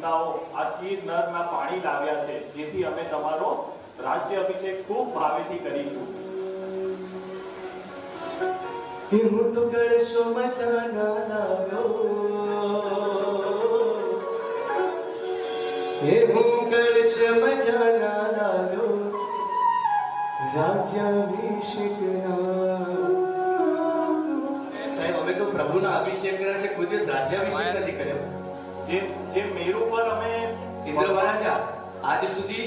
દેવતાઓ આ શિર નરના પાણી લાવ્યા છે. જેથી અમે તમારો રાજ્ય અભિષેક ખૂબ ભાવેથી કરીશું. હું તો ગણેશો મજાના લાવ્યો હે હું ગણેશ મજાના લાવ્યો રાજ્યાભિષેકના. સાહેબ અમે તો પ્રભુના અભિષેક કર્યા છે કોઈ દિવસ રાજ્યાભિષેક નથી કર્યો. જે જે મેરુ પર અમે ઇન્દ્ર મહારાજા આજ સુધી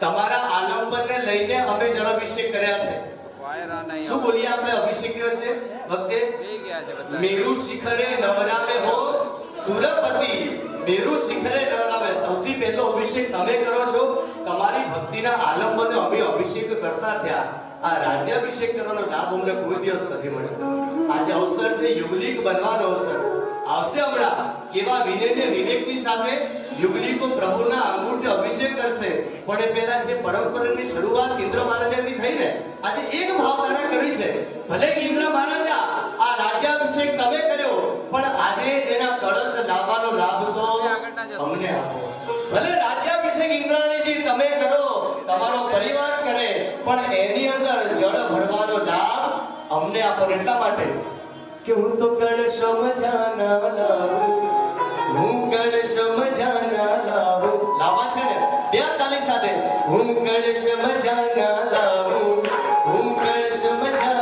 તમારા આલંબનને લઈને અમે જળાભિષેક કર્યા છે. શું બોલીએ આપણે અભિષેક કર્યો વખતે છે બધા. મેરુ શિખરે નવરાવે હો સુરપતિ. મેરુ શિખરે નવરાવે. સૌથી પહેલો અભિષેક તમે કરો છો. તમારી ભક્તિના આલંબનને અમે અભિષેક કરતા થયા. આ રાજ્યાભિષેક કરવાનો લાભ અમને કોઈ દિવસ નથી મળ્યો. આજે અવસર છે યુગલિક બનવાનો અવસર. આવશે હમણાં. કેવા વિનયને વિવેકની સાથે યુગલિકો પ્રભુના અંગૂઠે અભિષેક કરશે. પણ એ પહેલા જે પરંપરાની શરૂઆત ઇન્દ્ર મહારાજાથી થઈ ને, આજે એક ભાવધારા કરી છે. ભલે ઇન્દ્ર મહારાજા આ રાજ્યાભિષેક તમે કર્યો, પણ આજે એના કળશ લાવવાનો લાભ તો અમને આપો. ભલે રાજ્યાભિષેક ઇન્દ્રાણીજી તમે કરો તમારો પરિવાર કરે, પણ એની અંદર જળ ભરવાનો લાભ અમને આપો એટલા માટે. કે હું તો કળ સમજાના લાવું. હું કળ સમજાના લાવું. લાવા છે ને? બે તાલી સાથે. હું કળ સમજાના લાવું. હું કળ સમજાના